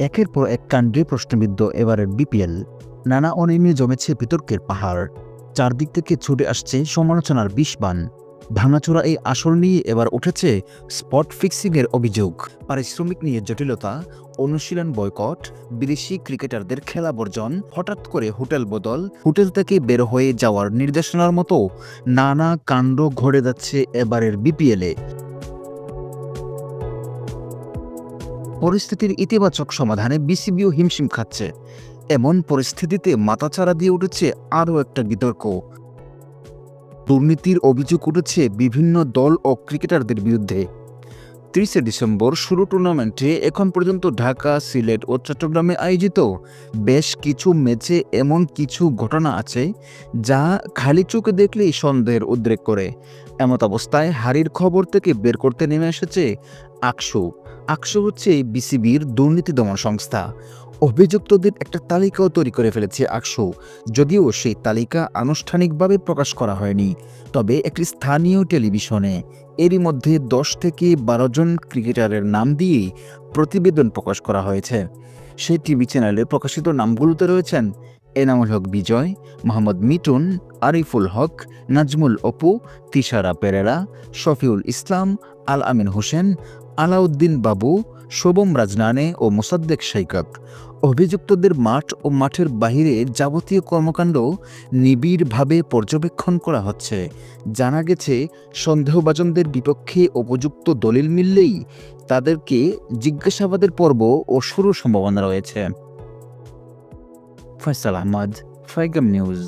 একের পর এক কাণ্ডে প্রশ্নবিদ্ধ এবারের বিপিএল। নানা অনিয়মে জমেছে বিতর্কের পাহাড়। চারদিক থেকে ছুটে আসছে সমালোচনার বিষবান ভাঙাচোরা এই আসর নিয়ে এবার উঠেছে স্পট ফিক্সিংয়ের অভিযোগ। পারিশ্রমিক নিয়ে জটিলতা, অনুশীলন বয়কট, বিদেশি ক্রিকেটারদের খেলা বর্জন, হঠাৎ করে হোটেল বদল, হোটেল থেকে বের হয়ে যাওয়ার নির্দেশনার মতো নানা কাণ্ড ঘটে যাচ্ছে এবারের বিপিএলে। পরিস্থিতির ইতিবাচক সমাধানে বিসিবিও হিমশিম খাচ্ছে। এমন পরিস্থিতিতে মাথাচাড়া দিয়ে উঠেছে আরও একটা বিতর্ক। দুর্নীতির অভিযোগ উঠেছে বিভিন্ন দল ও ক্রিকেটারদের বিরুদ্ধে। তিরিশে ডিসেম্বর শুরু টুর্নামেন্টে এখন পর্যন্ত ঢাকা, সিলেট ও চট্টগ্রামে আয়োজিত বেশ কিছু ম্যাচে এমন কিছু ঘটনা আছে যা খালি চোখে দেখলেই সন্দেহের উদ্রেক করে। এমত অবস্থায় হারির খবর থেকে বের করতে নেমে এসেছে আকসু। আকসু হচ্ছে বিসিবির দুর্নীতি দমন সংস্থা। অভিযুক্তদের একটা তালিকাও তৈরি করে ফেলেছে আকশো, যদিও সেই তালিকা আনুষ্ঠানিকভাবে প্রকাশ করা হয়নি। তবে একটি স্থানীয় টেলিভিশনে এরই মধ্যে দশ থেকে বারো জন ক্রিকেটারের নাম দিয়ে প্রতিবেদন প্রকাশ করা হয়েছে। সেই টিভি চ্যানেলে প্রকাশিত নামগুলোতে রয়েছেন এনামুল হক বিজয়, মোহাম্মদ মিটুন আরিফুল হক, নাজমুল অপু, তিশারা পেরেরা, শফিউল ইসলাম, আল আমিন হোসেন আলাউদ্দিন বাবু, শোভম রাজনানে ও মোসাদ্দেক সৈকত অভিযুক্তদের মাঠ ও মাঠের বাহিরে যাবতীয় কর্মকাণ্ড নিবিড়ভাবে পর্যবেক্ষণ করা হচ্ছে। জানা গেছে, সন্দেহভাজনদের বিপক্ষে উপযুক্ত দলিল মিললেই তাদেরকে জিজ্ঞাসাবাদের পর্ব ও শুরুর সম্ভাবনা রয়েছে। ফয়সাল আহমদ, ফাইগাম নিউজ।